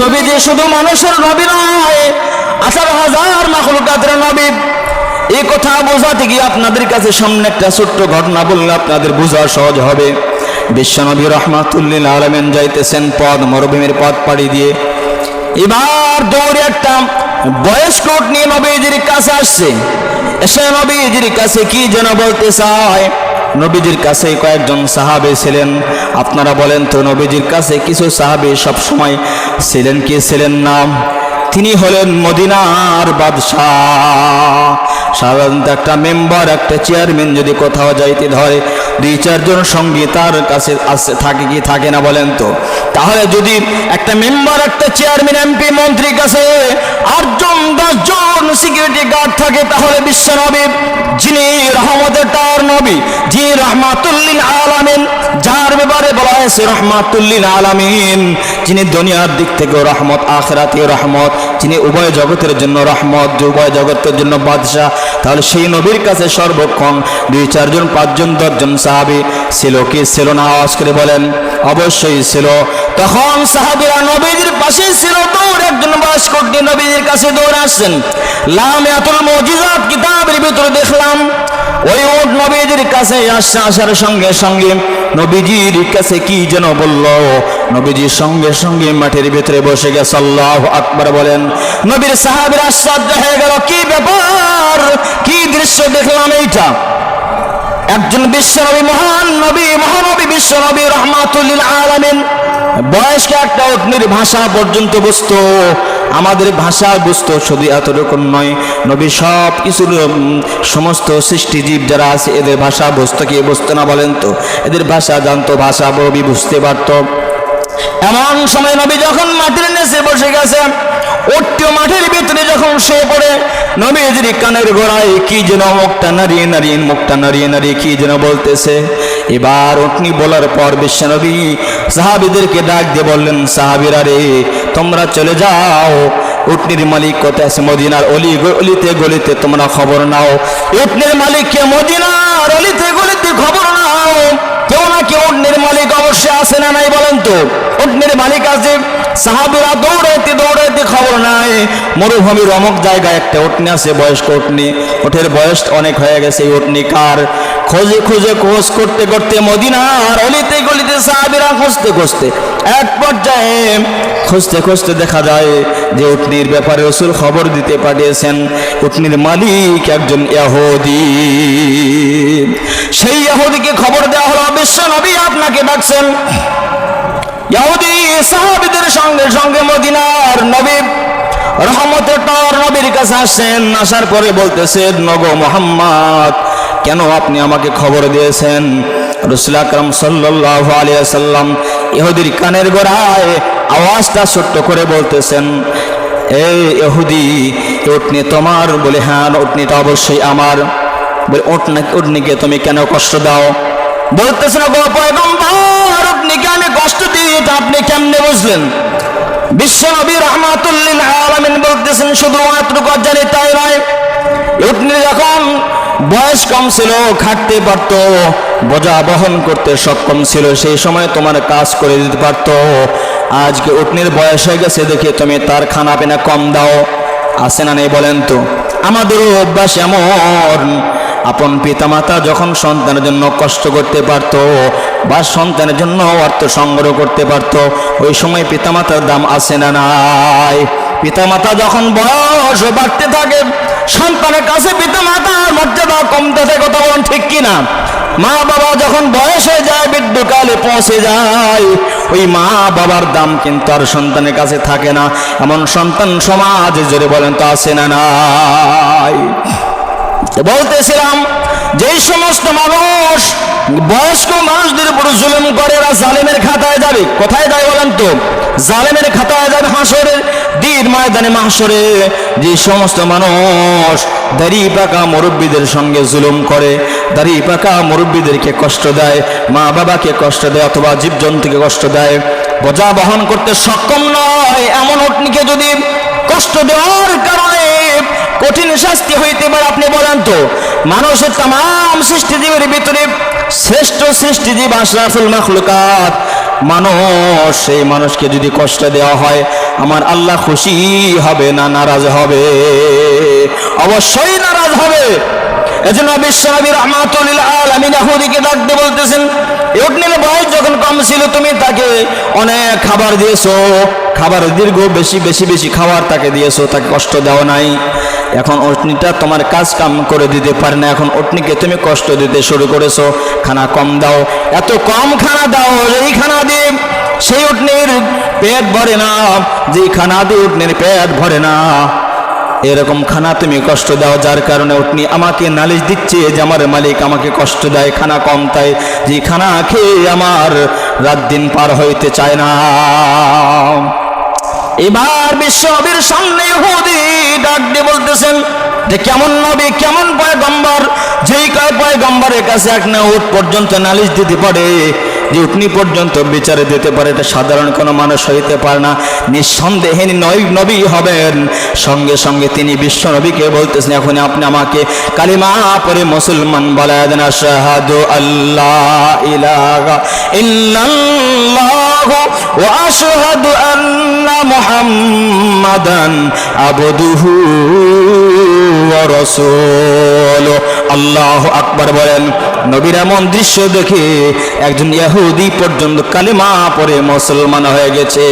নবীজি শুধু মানুষের নবী নয় আসার হাজার মাখলুকাতের নবী? এই কথা বোঝাতে গিয়ে আপনাদের কাছে সামনে একটা ছোট্ট ঘটনা বললে আপনাদের বোঝা সহজ হবে। বিশ্বনবী রহমাতুল্লিল আলমেন যাইতেছেন পদ মরুভূমির পথ পাড়ি দিয়ে। এবার দৌড়ে একটা বয়স্ক নিয়ে নবীজির কাছে আসছে। এসে নবীজির কাছে কি যেন বলতে চায়? নবীজির কাছে কয়েকজন সাহাবে ছিলেন। আপনারা বলেন তো, নবীজির কাছে কিছু সাহাবে সব সময় ছিলেন কি ছিলেন না? তিনি হলেন মদিনার বাদশাহ। সাধারণত একটা মেম্বার, একটা চেয়ারম্যান যদি কোথাও যাইতে ধরে, দুই, চারজন সঙ্গী তার কাছে আসে, থাকে কি থাকে না বলেন তো? তাহলে যদি একটা মেম্বার, একটা চেয়ারম্যান, এমপি, মন্ত্রীর কাছে আটজন, দশজন সিকিউরিটি গার্ড থাকে তাহলে বিশ্ব নবী, যিনি রহমতের তার নবী, যিনি রহমাতুল্লিন আলামিন, যার ব্যাপারে বলা হয়েছে রহমাতুল্লিন আলামিন যিনি দুনিয়ার দিক থেকে রহমত আখরাতে রহমত, যিনি উভয় জগতের জন্য রহমত উভয় জগতের জন্য বাদশাহ, তাহলে সেই নবীর কাছে সর্বক্ষণ দুই, চারজন, পাঁচজন, দশজন সাহাবি ছিল কি? ছিল না? আওয়াজ করে বলেন, অবশ্যই ছিল। তখন সাহাবিরা নবীদের পাশে ছিল, দৌড় একজন বয়স্ক নিয়ে নবীদের কাছে দৌড়ে আসছেন। লামিয়াতুল মজিজাত কিতাবের ভিতরে দেখলাম, ওই উট নবীজির কাছে আসছে, আসার সঙ্গে সঙ্গে নবীজির কাছে কি যেন বলল নবীজির সঙ্গে সঙ্গে মাঠের ভিতরে বসে গেছে, আল্লাহ আকবার বলেন, নবীর সাহাবের আশ্চর্য হয়ে গেল, কি ব্যাপার? কি দৃশ্য দেখলাম এইটা? একজন বিশ্বনবী, মহান নবী, মহানবী বিশ্বনবী, রহমাতুল্লিল আলামিন। বয়স্ক একটা অগ্নির ভাষা পর্যন্ত বুঝতো। আমাদের ভাষা বুঝতো শুধু এতটুকু নয়। নবী সব কিছুর সমস্ত সৃষ্টিজীব যারা আছে, এদের ভাষা বুঝতো কি বুঝতো না বলেন তো? এদের ভাষা জানতো, ভাষা নবী বুঝতে পারতো। এমন সময় নবী যখন মাটির নিচে বসে গেছে ওট্টিও মাটির ভিতরে যখন শুয়ে পড়ে, নবীজির কানের গোড়ায় কি যেন মুখটা নাড়িয়ে নাড়িয়ে, মুখটা নাড়িয়ে নাড়িয়ে কি যেন বলতেছে। এবার উটনি বলার পর বিশ্বনবী সাহাবিদেরকে ডাক দিয়ে বললেন, সাহাবিরা রে, তোমরা চলে যাও। উটনির মালিক কোথায় আছে? মদিনার অলি অলিতে গলিতে তোমরা খবর নাও। উটনির মালিককে মদিনার অলিতে গলিতে খবর নাও। কেউ না কেউ অন্যের মালিক অবশ্যই আছে না নাই বলেন তো অন্যের মালিক আছে সাহাবিরা দৌড়াইতে দৌড়াইতে খবর নাই। মরুভূমির অমুক জায়গায় একটা উটনি আছে, বয়স্ক উটনি ওঠের বয়স অনেক হয়ে গেছে উটনি কার? খোঁজে খুঁজে খোঁজ করতে করতে মদিনার অলিতে গলিতে সাহাবিরা খুঁজতে খুঁজতে, এক পর্যায়ে খুঁজতে খুঁজতে দেখা যায় যে উটনির ব্যাপারে রসুল খবর দিতে পাঠিয়েছেন উটনির মালিক একজন ইয়াহুদি। সেই ইয়াহুদিকে খবর দেওয়া হলো, বিশ্ব নবী আপনাকে ডাকছেন। ইয়াহুদি সাহাবিদের সঙ্গে সঙ্গে মদিনার নবী রহমতের টর নবীর কাছে আসছেন আসার পরে বলতেছেন, নগো মোহাম্মদ, কেন আপনি আমাকে খবর দিয়েছেন? রসুল আকরম সাল্লাহ আলিয়া সাল্লাম ইহুদির কানের গোড়ায় আওয়াজটা ছোট্ট করে বলতেছেন এই ইহুদি উটনি তোমার? বলে হ্যাঁ উটনিটা অবশ্যই আমার। বলে, উটনা, উটনিকে তুমি কেন কষ্ট দাও? বলতেছেন গো পয়গম্বর কষ্ট দিই এটা আপনি কেমনে বুঝলেন? বিশ্বনবী রহমাতুল্লিল আলামিন বলতেছেন শুধু মাত্র জানি তাই নয়, উটনি যখন বয়স কম ছিল, খাটতে পারতো, বোঝা বহন করতে সক্ষম ছিল, সেই সময় তোমার কাজ করে দিতে পারতো। আজকে উটনির বয়স হয়ে গেছে, দেখে তুমি তার খানা পিনা কম দাও, আছে না নেই বলেন তো? আমাদেরও অভ্যাস এমন আপন পিতামাতা যখন সন্তানের জন্য কষ্ট করতে পারতো বা সন্তানের জন্য অর্থ সংগ্রহ করতে পারতো, ওই সময় পিতামাতার দাম আসে না নাই? পিতামাতা যখন বয়স বাড়তে থাকে, সন্তানের কাছে পিতামাতার মর্যাদা কমতে থাকে, কথা বলেন ঠিক কিনা মা বাবা যখন বয়স হয়ে যায় বৃদ্ধকালে পৌঁছে যায়, ওই মা বাবার দাম কিন্তু আর সন্তানের কাছে থাকে না। এমন সন্তান সমাজ, জোরে বলেন তো আসে না নাই? বলতেছিলাম, যেই সমস্ত মানুষ, বয়স্ক মানুষদের উপর জুলুম করে এরা জালেমের খাতায় যাবে। কোথায় যায় বলেন তো? জালেমের খাতায় যাবে হাসরের দিন ময়দানে মাসরে যে সমস্ত মানুষ দাড়ি পাকা মুরব্বীদের সঙ্গে জুলুম করে, দাড়ি পাকা মুরব্বীদেরকে কষ্ট দেয়, মা বাবাকে কষ্ট দেয় অথবা জীবজন্তুকে কষ্ট দেয়, বোঝা বহন করতে সক্ষম নয়। এমন অগ্নিকে যদি কষ্ট দেওয়ার কারণে কঠিন শাস্তি হইতে পারে, আপনি বলেন তো। মানুষের তাম সৃষ্টিজীবের ভিতরে শ্রেষ্ঠ সৃষ্টিজীব আশরাফুল মাখলুকাত। মানুষ, সেই মানুষকে যদি কষ্ট দেওয়া হয়, আমার আল্লাহ খুশি হবে না নারাজ হবে? অবশ্যই নারাজ হবে। এজন্য বিশ্বনবী রহমাতুল আলামিন ইহুদিকে ডাকতে বলতেছেন ইউটনির বয়স যখন কম ছিল তুমি তাকে অনেক খাবার দিয়েছ। খাবার দীর্ঘ, বেশি বেশি বেশি খাবার তাকে দিয়েছ, তাকে কষ্ট দেওয়া নাই। এখন উটনিটা তোমার কাজ কাম করে দিতে পারে না, এখন উটনিকে তুমি কষ্ট দিতে শুরু করেছ। খানা কম দাও, এত কম খানা দাও এই খানা দিয়ে সেই উটনির পেট ভরে না, যেই খানা দিয়ে উটনির পেট ভরে না। এরকম খানা তুমি কষ্ট দাও, যার কারণে উঠনি আমাকে নালিশ দিচ্ছে যে আমার মালিক আমাকে কষ্ট দেয়, খানা কম তাই যে খানা খেয়ে আমার রাত দিন পার হইতে চায় না। এবার বিশ্বনবীর সামনে হুদি ডাক দিয়ে বলতেছেন, যে কেমন নবী, কেমন পয়গম্বর? যেই কয় পয়গম্বরের কাছে এক না উঠ পর্যন্ত নালিশ দিতে পারে, যে উঠনি পর্যন্ত বিচারে দিতে পারে, এটা সাধারণ কোনো মানুষ হইতে পারে না। নিঃসন্দেহে নবী হবেন। সঙ্গে সঙ্গে তিনি বিশ্ব নবীকে বলতেছেন, এখন আপনি আমাকে কালিমা পরে মুসলমান বলায় দেন শাহাদু আল্লাহ ইলাহা ইল্লাল্লাহ ওয়া أن محمدا عبده আবদুহু আল্লাহ আকবার বলেন, নবীর এমন দৃশ্য দেখে একজন ইহুদি পর্যন্ত কালিমা পরে মুসলমান হয়ে গেছে।